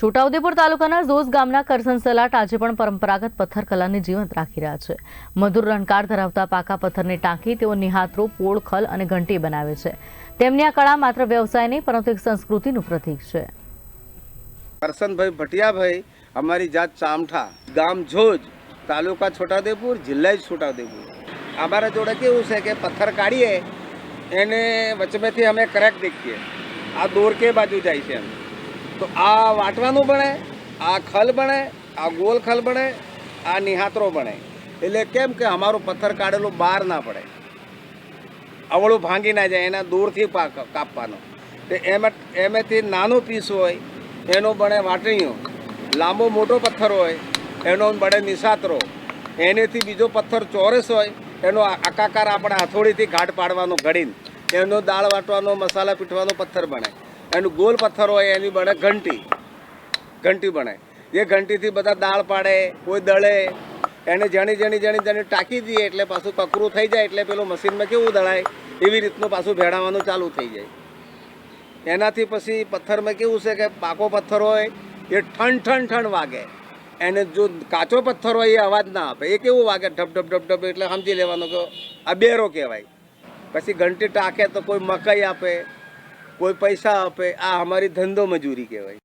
છોટાઉદેપુર તાલુકાના ઝોઝ ગામના કરસન સલાટ આજે પણ પરંપરાગત પથ્થર કલાને જીવંત રાખી રહ્યા છે. મધુર રણકાર ધરાવતા પાકા પથ્થરની ટાંકી તેઓ નિહાત્રો પોળ, ખલ અને ઘંટી બનાવે છે. તેમની આ કળા માત્ર વ્યવસાય નહીં, પરંતુ એક સંસ્કૃતિનું પ્રતીક છે. કરસનભાઈ ભટિયાભાઈ અમારી જાત ચામઠા, ગામ ઝોજ તાલુકા છોટાઉદેપુર, જિલ્લા છોટાઉદેપુર. અમારા જોડે કેવું છે કે પથ્થર કાઢીએ, એને વચમેથી અમે કરેક દેખીએ. આ દોર કે બાજુ જાય છે એમ. તો આ વાટવાનું બને, આ ખલ બને, આ ગોલ ખલ બને, આ નિહાતરો બને. એટલે કેમ કે અમારું પથ્થર કાઢેલું બહાર ના પડે. અવળું ભાંગી ના જાય, એના દૂરથી પાક કાપવાનો. તે એમાં, એમેથી નાનો પીસ હોય, એનો બને વાટણીઓ લાંબો મોટો પથ્થર હોય, એનો બને નિસાતરો એનેથી બીજો પથ્થર ચોરસ હોય, એનો આકાકાર આપણે હથોડીથી ઘાટ પાડવાનો ઘડીને. એનો દાળ વાટવાનો, મસાલા પીટવાનો પથ્થર બને. એનું ગોલ પથ્થર હોય એની બને ઘંટી. ઘંટી બને. એ ઘંટીથી બધા દાળ પાડે, કોઈ દળે. એને જણી જણી જણી જણી ટાંકી દઈએ એટલે પાછું કકરું થઈ જાય એટલે પેલું મશીનમાં કેવું દળાય? એવી રીતનું પાછું ભેળાવાનું ચાલુ થઈ જાય. એનાથી પછી પથ્થરમાં કેવું છે કે પાકો પથ્થર હોય, એ ઠણ ઠણ ઠણ વાગે. એને જો કાચો પથ્થર હોય એ અવાજ ના આપે. એ કેવું વાગે? ઢબ ઢબ ઢબ ઢબ એટલે સમજી લેવાનું કે આ બેરો કહેવાય. પછી ઘંટી ટાંકે તો કોઈ મકાઈ આપે. કોઈ પૈસા આપે આ અમારી ધંધો મજૂરી કહેવાય.